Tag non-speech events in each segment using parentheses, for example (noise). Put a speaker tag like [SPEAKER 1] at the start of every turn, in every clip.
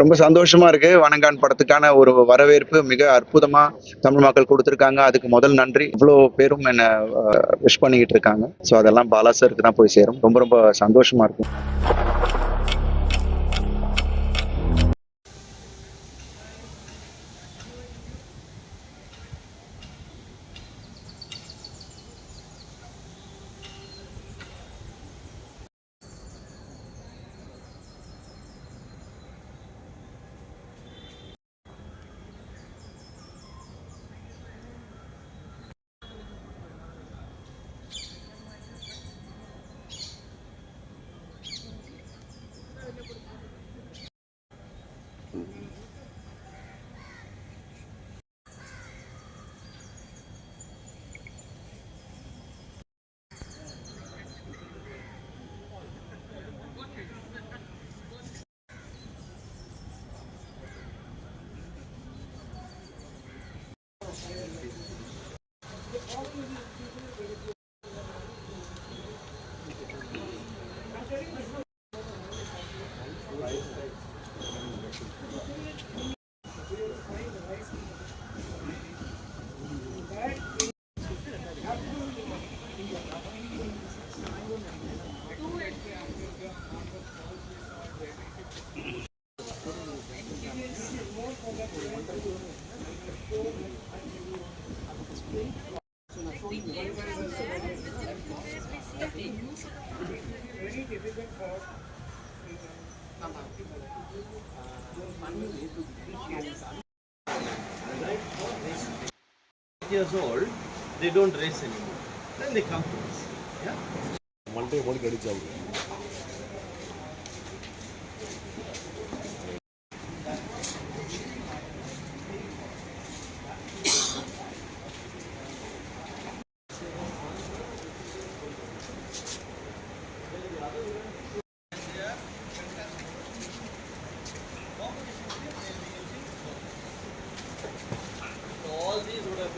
[SPEAKER 1] ரொம்ப சந்தோஷமா இருக்கு. வணங்கான் படத்துக்கான ஒரு வரவேற்பு. மிக அற்புதமா தமிழ் மக்கள் கொடுத்துருக்காங்க. அதுக்கு முதல் நன்றி. இவ்வளோ பேரும் என்ன விஷ் பண்ணிக்கிட்டு இருக்காங்க. ஸோ அதெல்லாம் பாலா சருக்கு தான் போய் சேரும். ரொம்ப ரொம்ப சந்தோஷமா இருக்கும். Mm-hmm.
[SPEAKER 2] years old, they don't race anymore. Then they come to us. Yeah. Monday morning,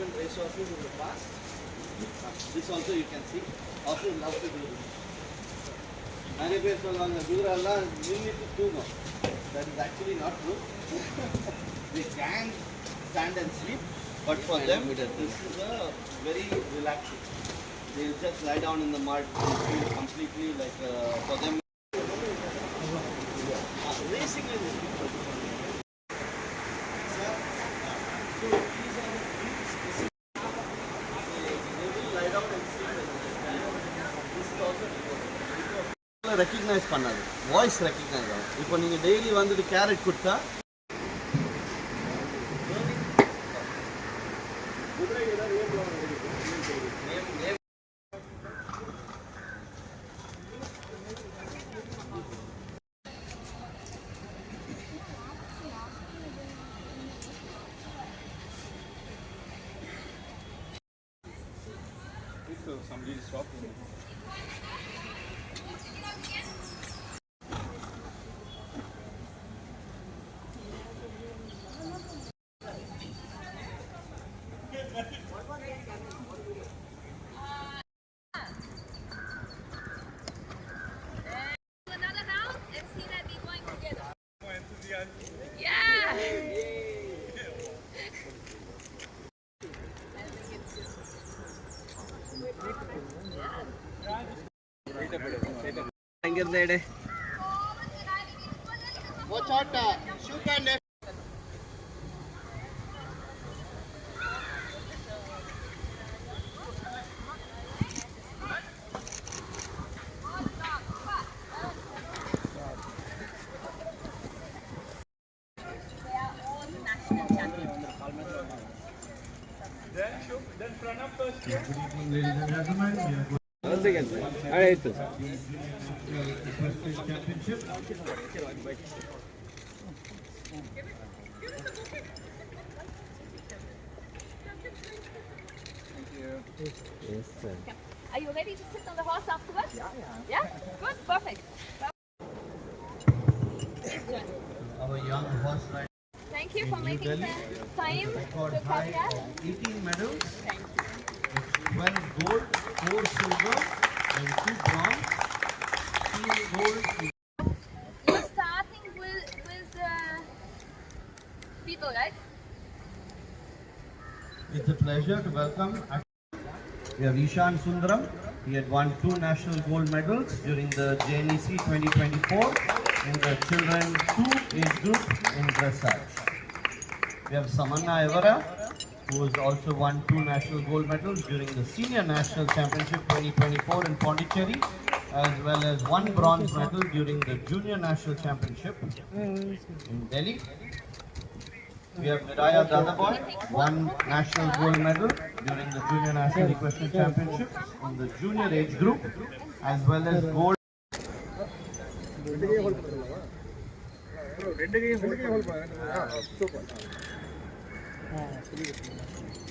[SPEAKER 2] these would have been race horses in the past. This also you can see. Horses love to do this. நிறைய பேர் சொல்லுவாங்க தூரெல்லாம் நின்றுட்டு தூங்கும் that is actually not true (laughs) they can stand and sleep but for them this is a very relaxing they'll just lie down in the mud and feel completely like uh, for them Uh, racing is recognise பண்ணாது. Voice recognise ஆகும். இப்போ நீங்கள் daily வந்துட்டு carrot கொடுத்தா
[SPEAKER 3] ಆಗಿರ್ದೇಡೆ ಒಚಾಟ ಶಿವಕಂಡೆ Then, then Pranav first. Good evening,
[SPEAKER 2] ladies and gentlemen. আড়াই Yes, sir.
[SPEAKER 3] Are you ready to sit on the horse afterwards? Yeah, yeah. Yeah? Good, perfect.
[SPEAKER 2] Our young horse rider.
[SPEAKER 3] Thank you for making the time to come here.
[SPEAKER 2] 18 medals.
[SPEAKER 3] Thank you.
[SPEAKER 2] 12 gold, 4 silver and 2 bronze, 3 gold,
[SPEAKER 3] We're starting with, with the people, right?
[SPEAKER 4] It's a pleasure to welcome. We have Ishan Sundaram. He had won two national gold medals during the JNEC 2024 in the children two age group in dressage. We have Samanna Evara, who has also won two national gold medals during the senior national championship 2024 in Pondicherry, as well as one bronze medal during the junior national championship in Delhi. We have Niraya Dadaboy, one national gold medal during the Junior National Equestrian Championships in the junior age group, as well as gold.
[SPEAKER 3] 唉这个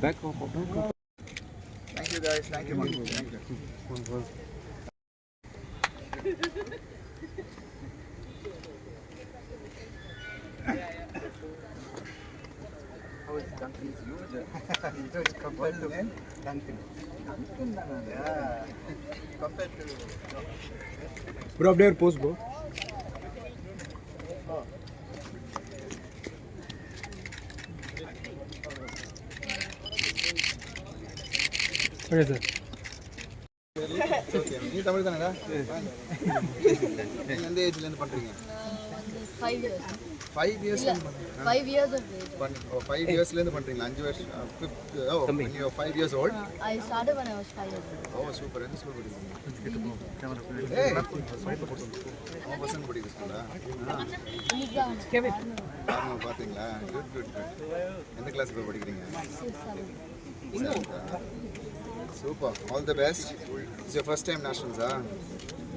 [SPEAKER 3] Back up, back up. Thank
[SPEAKER 5] you guys. Thank you. Thank you. Thank you. How is Duncan is huge? It was compared to Duncan. Duncan, yeah. Compared to.
[SPEAKER 6] Bro, there, post, bro. Okay, sir.
[SPEAKER 5] நீ தமிழ் தானடா எந்த ஏஜ்ல இருந்து பண்றீங்க
[SPEAKER 7] Five years.
[SPEAKER 5] Five years
[SPEAKER 7] Five years of age.
[SPEAKER 5] Five இயர்ஸ்ல இருந்து பண்றீங்களா அஞ்சு வருஷம் ஃபிஃப்த் ஓ நீ five years old
[SPEAKER 7] I started when I was five years old.
[SPEAKER 5] ஓ சூப்பர் எந்த ஸ்கூல் படிக்கிறீங்க அவன் பசங்க படிக்கிற ஸ்கூலா ஆமா பாத்தீங்களா குட் குட் குட் எந்த கிளாஸ் போய் படிக்கிறீங்க super all the best it's your first time நேஷனல்ஸா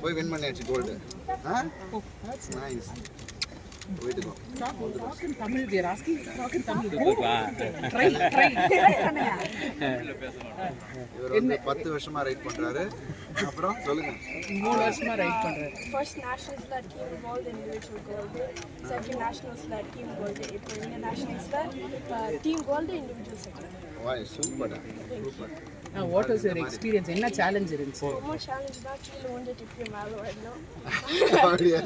[SPEAKER 5] போய் வின் பண்ணியாச்சு கோல்டு ஆ தட்ஸ் நைஸ். இவர் வந்து பத்து வருஷமா ரைட் பண்றாரு அப்புறம் சொல்லுங்க
[SPEAKER 8] மூணு வருஷமா ரைட் பண்றாரு
[SPEAKER 9] First nationals that team gold individual gold. Second nationals that team gold. இப்போ இந்த nationals that uh, team gold individual second.
[SPEAKER 5] Why super super
[SPEAKER 8] what was your experience என்ன சேலஞ்ச் இருந்துச்சு?
[SPEAKER 9] ரொம்ப சேலஞ்ச் தான். கீழே வந்துட்டு இப்படி மேலே வரணும்.
[SPEAKER 5] அப்படியா?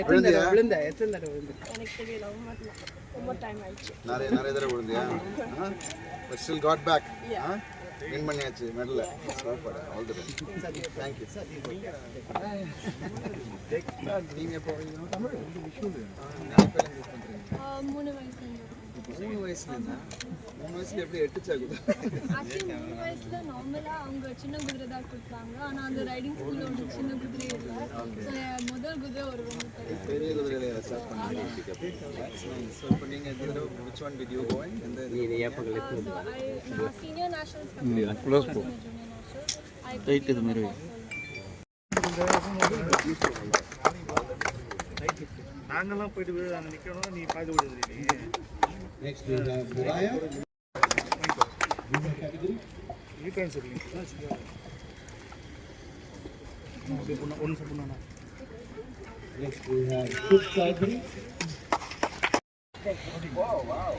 [SPEAKER 8] எத்தனை தடவை விழுந்த? எத்தனை தடவை விழுந்த
[SPEAKER 9] எனக்கு தெரியல ரொம்ப ரொம்ப டைம் ஆயிடுச்சு.
[SPEAKER 5] நிறைய நிறைய தடவை விழுந்தியா? But still got back win பண்ணியாச்சு medal super all the best thank you நீங்க வரீங்க? தமிழ்
[SPEAKER 9] மூணு வயசுல
[SPEAKER 5] மூணு வயசுல மூணு வயசுல எப்படி எட்டுச்சாகுது
[SPEAKER 9] ஆக்சுவலி மூணு வயசுல நார்மலாக அவங்க சின்ன குதிரை தான் கொடுத்தாங்க. ஆனால் அந்த ரைடிங் ஸ்கூலில் ஒரு சின்ன குதிரை இல்லை. முதல் குதிரை ஒரு பெரிய
[SPEAKER 5] குதிரையில ஸ்டார்ட் பண்ணீங்க ஸோ இப்போ நீங்க இந்த தடவை which one did you go in? எந்த இது?
[SPEAKER 9] ஸோ ஐ நான் சீனியர் நேஷனல்ஸ் க்ளோஸ் போ. ஐ இது மாதிரி.
[SPEAKER 6] நாங்கெல்லாம் போயிட்டு விழு, அங்க நிக்கணும். நீ பாத்து விடுறது
[SPEAKER 4] Next to have uh,
[SPEAKER 6] Muraya. Junior category. You can sir.
[SPEAKER 4] Next we have. Wow, wow.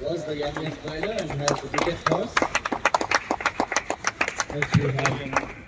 [SPEAKER 4] Was the youngest rider and has the biggest horse. Next we have uh,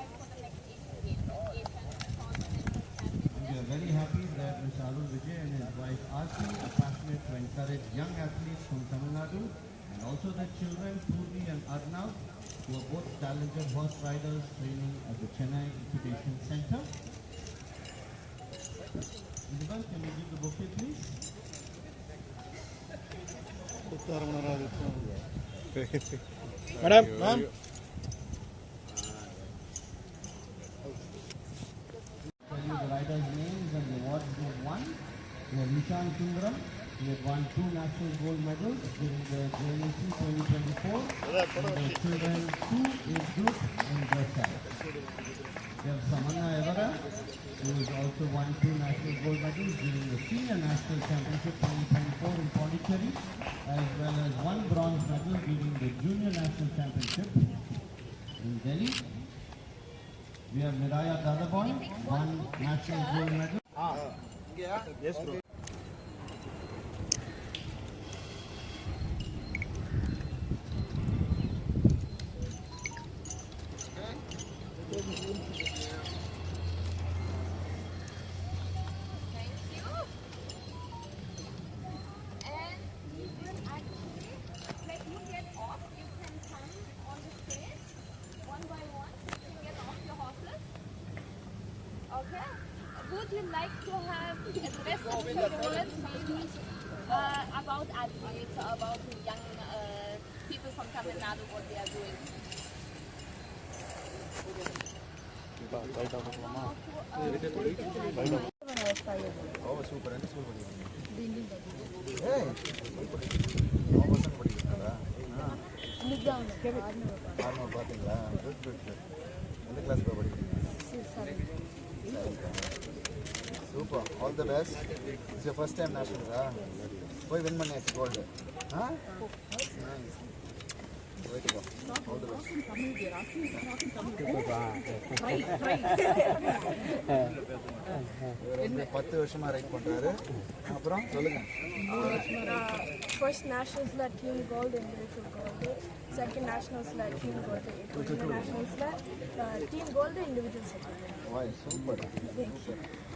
[SPEAKER 4] We are very happy that Mr. Arun Vijay and his wife Aarti are passionate to encourage young athletes from Tamil Nadu and also the children Purvi and Arnav who are both talented horse riders training at the Chennai Education Center. Isabel, can you give the bouquet please? Madam, ma'am. Have Sundaram. He had won two national gold medals during the JAC 2024 in the children two age group in dressage. We have Samanna Evara, who has also won two national gold medals during the senior national championship 2024 in Pondicherry, as well as one bronze medal during the junior national championship in Delhi. We have Miraya Dadaboy, one national gold medal.
[SPEAKER 3] Ah, Thank Would you like to have a message for the world, maybe uh, about athletes, about young uh, people from Tamil Nadu, what they are doing?
[SPEAKER 7] When I
[SPEAKER 5] super எந்த school படிக்கிறீங்க
[SPEAKER 7] Dindin
[SPEAKER 5] பார்த்தீங்களா good good good எந்த class படிக்கிறீங்க super all the best it's first time நேஷனல்ஸா போய் win பண்ணியாச்சு gold ஆ பத்து வருஷமா right பண்றாரு அப்புறம் சொல்லுங்க
[SPEAKER 9] gold. Second nationals la team gold. Junior nationals la uh, team gold individual second.
[SPEAKER 5] வாய் சூப்பர்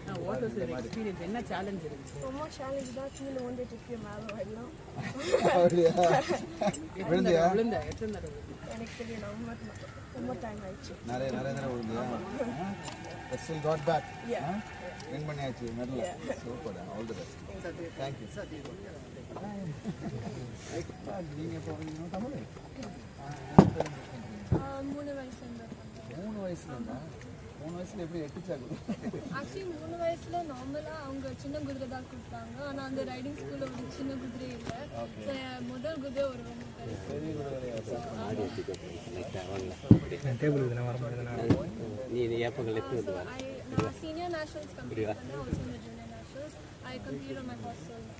[SPEAKER 8] என்ன challenge இருந்துச்சு?
[SPEAKER 9] ரொம்ப சேலஞ்ச் தான் கீழே வந்துட்டு இருக்கு மேலே வரலாம்
[SPEAKER 5] விழுந்தியா?
[SPEAKER 8] விழுந்த? எத்தனை தடவை?
[SPEAKER 9] எனக்கு தெரியல ரொம்ப ரொம்ப டைம் ஆயிடுச்சு.
[SPEAKER 5] நிறைய நிறைய தடவை விழுந்தியா ஸ்டில் காட் பேக் வின் பண்ணியாச்சு medal super all the best thank you நீங்க இப்போ நீங்க தமிழ்
[SPEAKER 9] ஆஹ் மூணு வயசுல இருந்து.
[SPEAKER 5] மூணு வயசுல இருந்தா. மூணு வயசுல எப்படி எட்டுச்சாக்கு?
[SPEAKER 9] ஆக்சுவலி மூணு வயசுல நார்மலாக அவங்க சின்ன குதிரை தான் கொடுத்தாங்க ஆனால் அந்த ரைடிங் ஸ்கூலில் ஒரு சின்ன குதிரை இல்லை. முதல் குதிரை ஒரு ரொம்ப நான் senior nationals compete பண்ணேன் also in the junior nationals. I competed on my horse solo.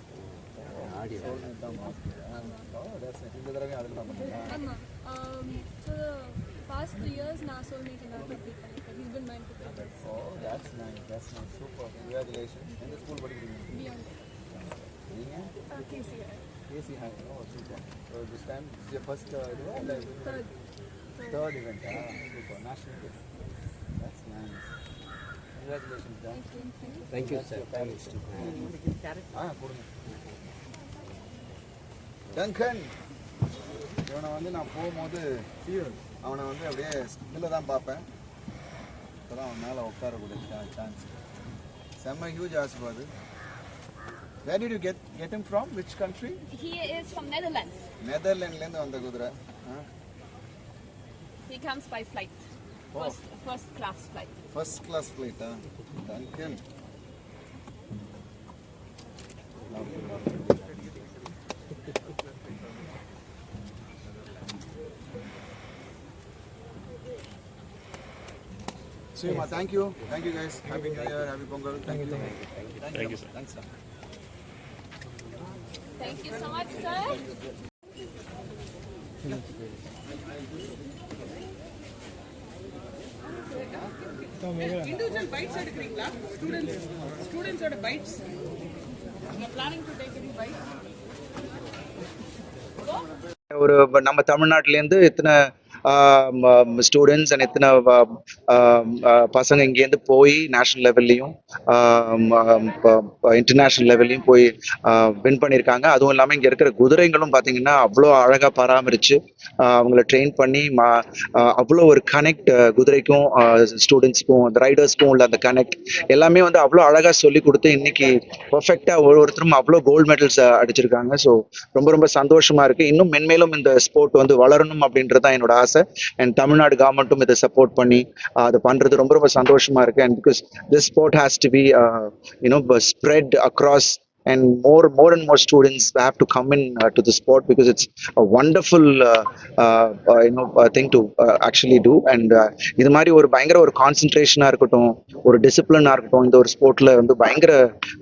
[SPEAKER 5] இந்த தடவை அதில் தான் பண்ணீங்க
[SPEAKER 9] ஆமா. Um, for the past three years நான் soulmate தான் compete பண்ணிருக்கேன். He's been mine for three years.
[SPEAKER 5] Oh that's nice that's nice super congratulation எந்த ஸ்கூல் படிக்கிறீங்க
[SPEAKER 9] Beyond.
[SPEAKER 5] நீங்க
[SPEAKER 9] Uh, KCI.
[SPEAKER 5] AC high oh super so this time is first இதுவா இல்லை
[SPEAKER 9] Third.
[SPEAKER 5] Third இவெண்ட்டா super national day that's nice congratulation தான் thank you sir ஆ கொடுங்க Dungan இவனை வந்து நான் போகும்போது அவனை வந்து அப்படியே ஸ்கில்ல தான் பார்ப்பேன். இப்போ தான் அவன் மேலே உட்காரக்கூடிய சான்ஸ் செம்ம huge ஆசைப்பாது where did you get get him from which country
[SPEAKER 3] He is from Netherlands.
[SPEAKER 5] நெதர்லாண்ட்லேருந்து வந்த குதிரை.
[SPEAKER 3] He comes by flight. First, first class flight.
[SPEAKER 5] Class ஃப்ளைட்டா Duncan Sima, thank you. Thank you guys. Happy New Year, Happy Pongal. Thank you. Thank you. Thanks, sir.
[SPEAKER 3] Thank you so much, sir.
[SPEAKER 8] Individual bites எடுக்கிறீங்களா students ஸ்டூடெண்ட்ஸோட bites planning to take any bite
[SPEAKER 1] ஒரு நம்ம தமிழ்நாட்டிலேருந்து இத்தனை students and எத்தனை பசங்க இங்கேருந்து போய் national லெவல்லையும் இன்டர்நேஷ்னல் லெவல்லையும் போய் வின் பண்ணியிருக்காங்க. அதுவும் இல்லாமல் இங்கே இருக்கிற குதிரைங்களும் பார்த்தீங்கன்னா அவ்வளோ அழகாக பராமரித்து அவங்கள ட்ரெயின் பண்ணி மா அவ்வளோ ஒரு கனெக்ட் குதிரைக்கும் ஸ்டூடெண்ட்ஸ்க்கும் அந்த ரைடர்ஸ்க்கும் உள்ள அந்த கனெக்ட் எல்லாமே வந்து அவ்வளோ அழகாக சொல்லி கொடுத்து இன்னைக்கு பர்ஃபெக்டாக ஒரு ஒருத்தரும் அவ்வளோ கோல்டு மெடல்ஸ் அடிச்சிருக்காங்க. ஸோ ரொம்ப ரொம்ப சந்தோஷமாக இருக்கு. இன்னும் மென்மேலும் இந்த ஸ்போர்ட் வந்து வளரணும் அப்படின்றது தான் என்னோட ஆசை. அண்ட் தமிழ்நாடு கவர்மெண்ட்டும் இதை சப்போர்ட் பண்ணி அதை பண்றது ரொம்ப ரொம்ப சந்தோஷமா இருக்கு. And because this sport has to be you know spread across and more more and more students have to come in uh, to the sport because it's a wonderful uh, uh, uh, you know uh, thing to uh, actually do. And uh, இது மாதிரி ஒரு பயங்கர ஒரு கான்சென்ட்ரேஷனாக இருக்கட்டும் ஒரு டிசிப்ளினாக இருக்கட்டும் இந்த ஒரு ஸ்போர்ட்டில் வந்து பயங்கர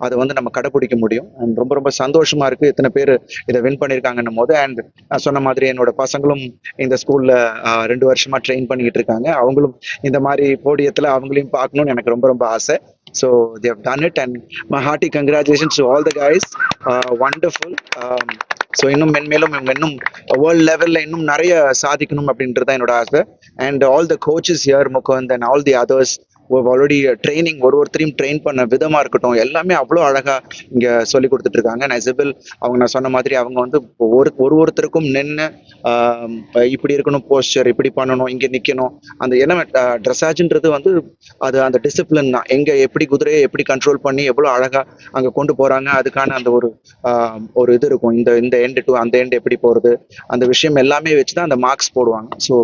[SPEAKER 1] அதை வந்து நம்ம கடைப்பிடிக்க முடியும். அண்ட் ரொம்ப ரொம்ப சந்தோஷமாக இருக்குது இத்தனை பேர் இதை வின் பண்ணியிருக்காங்கன்னும் போது. அண்ட் நான் சொன்ன மாதிரி என்னோட பசங்களும் இந்த ஸ்கூலில் ரெண்டு வருஷமாக ட்ரெயின் பண்ணிக்கிட்டு இருக்காங்க. அவங்களும் இந்த மாதிரி போடியத்தில் அவங்களையும் பார்க்கணும்னு எனக்கு ரொம்ப ரொம்ப ஆசை. So they've done it and congratulations to all the all the uh, wonderful. Um, wonderful so இன்னும் மென்மேலும் இவங்க இன்னும் வேர்ல்ட் லெவலில் இன்னும் நிறைய சாதிக்கணும் அப்படின்றது தான் என்னோட ஆசை and all the coaches here Mukund and all the others already training ஒரு ஒருத்தரையும் ட்ரெயின் பண்ண விதமாக இருக்கட்டும் எல்லாமே அவ்வளோ அழகாக இங்கே சொல்லி கொடுத்துட்டு இருக்காங்க நெசபில் அவங்க நான் சொன்ன மாதிரி அவங்க வந்து ஒரு ஒரு ஒருத்தருக்கும் நின்று இப்படி இருக்கணும் போஸ்டர் இப்படி பண்ணணும் இங்கே நிற்கணும் அந்த என்ன ட்ரெஸ்ஸாஜுன்றது வந்து அது அந்த டிசிப்ளின் தான். எங்கே எப்படி குதிரையை எப்படி கண்ட்ரோல் பண்ணி எவ்வளோ அழகாக அங்க கொண்டு போறாங்க அதுக்கான அந்த ஒரு ஒரு இது இருக்கும். இந்த இந்த எண்டு டு அந்த எண்டு எப்படி போறது அந்த விஷயம் எல்லாமே வச்சு தான் அந்த மார்க்ஸ் போடுவாங்க. ஸோ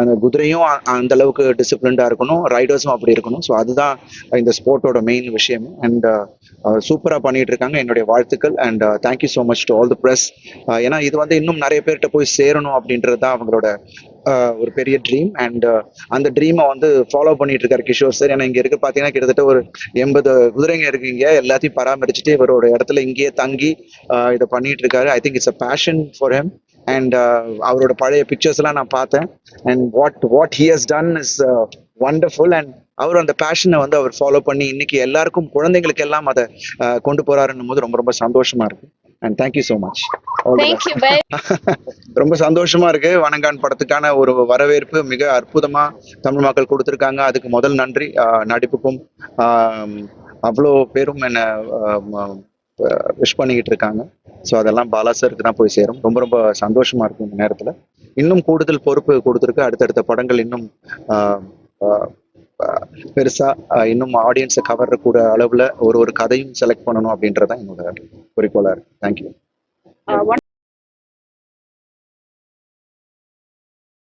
[SPEAKER 1] அந்த குதிரையும் அந்த அளவுக்கு டிசிப்ளின்டா இருக்கணும் ரைடர்ஸும் அப்படி இருக்கணும். ஸோ அதுதான் இந்த ஸ்போர்ட்டோட மெயின் விஷயம். அண்ட் சூப்பரா பண்ணிட்டு இருக்காங்க. என்னுடைய வாழ்த்துக்கள். And thank you so much to all the press ஏன்னா இது வந்து இன்னும் நிறைய பேர்கிட்ட போய் சேரணும் அப்படின்றது தான் அவங்களோட ஒரு பெரிய ட்ரீம் அண்ட் அந்த ட்ரீமை வந்து ஃபாலோ பண்ணிட்டு இருக்காரு கிஷோர் சார் ஏன்னா இங்க இருக்க பாத்தீங்கன்னா கிட்டத்தட்ட ஒரு எண்பது குதிரைங்க இருக்கீங்க எல்லாத்தையும் பராமரிச்சுட்டு இவரோட இடத்துல இங்கேயே தங்கி இதை பண்ணிட்டு இருக்காரு. I think it's a passion for him and அவரோட பழைய பிக்சர்ஸ் எல்லாம் நான் பார்த்தேன். And what what he has done is wonderful and அவர் அந்த பேஷனை வந்து அவர் ஃபாலோ பண்ணி இன்னைக்கு எல்லாருக்கும் குழந்தைங்களுக்கு எல்லாம் அதை கொண்டு போறாருன்னும் போது ரொம்ப ரொம்ப சந்தோஷமா இருக்கு. அண்ட் தேங்க்யூ ஸோ மச் ரொம்ப சந்தோஷமா இருக்கு. வணங்கான் படத்துக்கான ஒரு வரவேற்பு மிக அற்புதமா தமிழ் மக்கள் கொடுத்திருக்காங்க. அதுக்கு முதல் நன்றி. நடிப்புக்கும் அவ்வளோ பேரும் என்ன விஷ் பண்ணிக்கிட்டு இருக்காங்க. ஸோ அதெல்லாம் பாலா சாருக்கு தான் போய் சேரும். ரொம்ப ரொம்ப சந்தோஷமா இருக்கு இந்த நேரத்துல. இன்னும் கூடுதல் பொறுப்பு கொடுத்துருக்கு. அடுத்தடுத்த படங்கள் இன்னும் பெருசா இன்னும் ஆடியன்ஸை கவர்ற கூட அளவுல ஒரு ஒரு கதையும் செலக்ட் பண்ணணும் அப்படின்றதான் என்னோட குறிக்கோளா இருக்கு. தேங்க்யூ